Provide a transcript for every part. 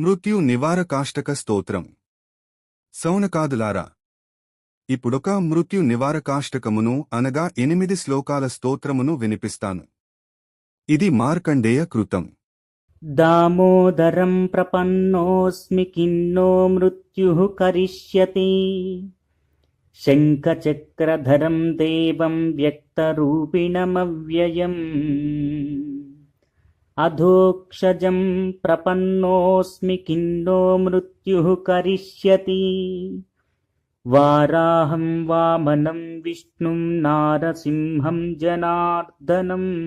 మృత్యు నివారకాష్టక స్తోత్రం. సౌనకాదులారా ఇప్పుడొక మృత్యు నివారకాష్టకమును అనగా ఎనిమిది శ్లోకాల స్తోత్రమును వినిపిస్తాను. ఇది మార్కండేయ కృతం. దామోదరం ప్రపన్నోస్మి కిన్నో మృత్యు కరిష్యతి. శంఖచక్రధరం దేవం వ్యక్తరూపిణమవ్యయం. अधोक्षजं प्रपन्नोऽस्मि किन्नो मृत्युः करिष्यति। वाराहं वामनं विष्णुं नारसिंहं जनार्दनम्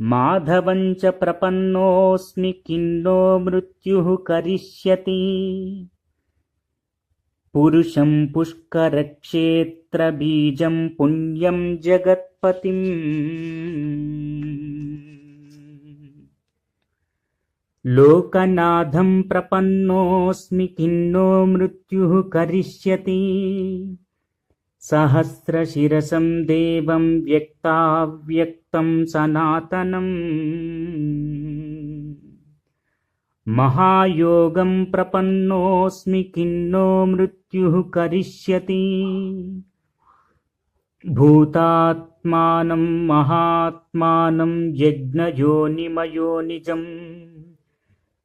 माधवं च प्रपन्नोऽस्मि किन्नो मृत्युः करिष्यति। पुरुषं पुष्करक्षेत्रबीजं पुण्यं जगत्पतिम् लोकनाथं प्रपन्नोऽस्मि किन्नो मृत्युः करिष्यति सहस्रशिरसं देवं व्यक्ताव्यक्तं सनातनम् महायोगं प्रपन्नोऽस्मि किन्नो मृत्युः करिष्यति భూతాత్మానం మహాత్మానం యజ్ఞయోనిమయోనిజం.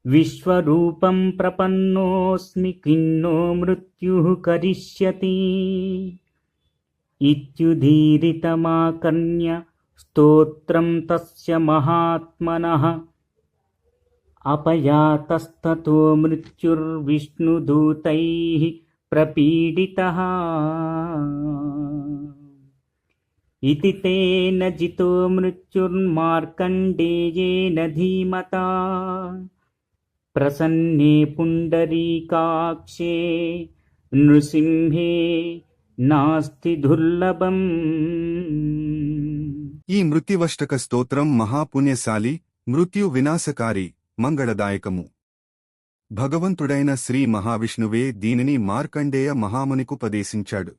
విశ్వరూపం ప్రపన్నోస్మి కిన్నో మృత్యు కరిష్యతి. ఇత్యుదీరితమాకన్య స్తోత్రం తస్య మహాత్మన. అపయాతస్తతో మృత్యుర్విష్ణుదూతై ప్రపీడిత. इति तेन जितो मृत्युर्मार्कण्डेयेन धीमता प्रसन्ने पुण्डरीकाक्षे नृसिंहे నాస్తి దుర్లభం ఈ మృత్యువష్టక స్తోత్రం మహాపుణ్యశాలి మృత్యు వినాశకారి మంగళదాయకము భగవంతుడైన శ్రీ మహావిష్ణువే దీనిని మార్కండేయ మహామునికుపదేశించాడు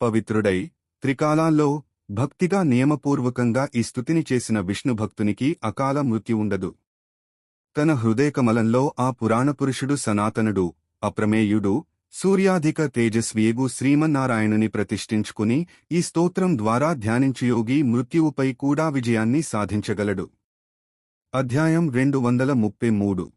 పవిత్రుడై త్రికాలాల్లో భక్తిగా నియమపూర్వకంగా ఈ స్థుతిని చేసిన విష్ణుభక్తునికి అకాల మృత్యు ఉండదు. తన హృదయకమలంలో ఆ పురాణపురుషుడు సనాతనుడు అప్రమేయుడు సూర్యాధిక తేజస్వియగు శ్రీమన్నారాయణుని ప్రతిష్ఠించుకుని ఈ స్తోత్రం ద్వారా ధ్యానించు యోగి మృత్యువుపై కూడా విజయాన్ని సాధించగలడు. అధ్యాయం రెండు వందల ముప్పై మూడు.